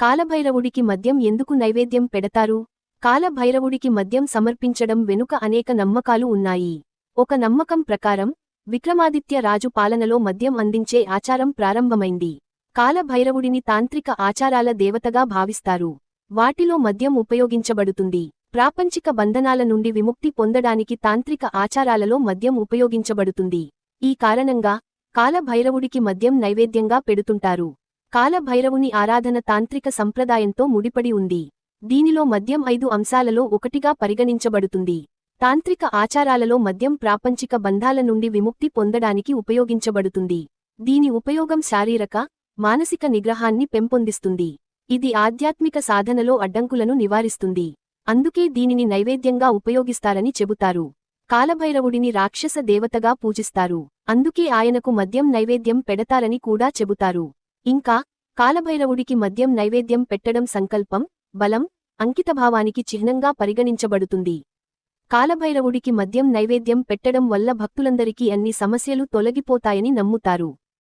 కాలభైరవుడికి మద్యం ఎందుకు నైవేద్యం పెడతారు? కాలభైరవుడికి మద్యం సమర్పించడం వెనుక అనేక నమ్మకాలు ఉన్నాయి. ఒక నమ్మకం ప్రకారం విక్రమాదిత్య రాజు పాలనలో మద్యం అందించే ఆచారం ప్రారంభమైంది. కాలభైరవుడిని తాంత్రిక ఆచారాల దేవతగా భావిస్తారు. వాటిలో మద్యం ఉపయోగించబడుతుంది. ప్రాపంచిక బంధనాల నుండి విముక్తి పొందడానికి తాంత్రిక ఆచారాలలో మద్యం ఉపయోగించబడుతుంది. ఈ కారణంగా కాలభైరవుడికి మద్యం నైవేద్యంగా పెడుతుంటారు. కాలభైరవుని ఆరాధన తాంత్రిక సంప్రదాయంతో ముడిపడి ఉంది. దీనిలో మద్యం ఐదు అంశాలలో ఒకటిగా పరిగణించబడుతుంది. తాంత్రిక ఆచారాలలో మద్యం ప్రాపంచిక బంధాల నుండి విముక్తి పొందడానికి ఉపయోగించబడుతుంది. దీని ఉపయోగం శారీరక మానసిక నిగ్రహాన్ని పెంపొందిస్తుంది. ఇది ఆధ్యాత్మిక సాధనలో అడ్డంకులను నివారిస్తుంది. అందుకే దీనిని నైవేద్యంగా ఉపయోగిస్తారని చెబుతారు. కాలభైరవుడిని రాక్షస దేవతగా పూజిస్తారు. అందుకే ఆయనకు మద్యం నైవేద్యం పెడతారని కూడా చెబుతారు. ఇంకా కాలభైరవుడికి మద్యం నైవేద్యం పెట్టడం సంకల్పం బలం అంకితభావానికి చిహ్నంగా పరిగణించబడుతుంది. కాలభైరవుడికి మద్యం నైవేద్యం పెట్టడం వల్ల భక్తులందరికీ అన్ని సమస్యలు తొలగిపోతాయని నమ్ముతారు.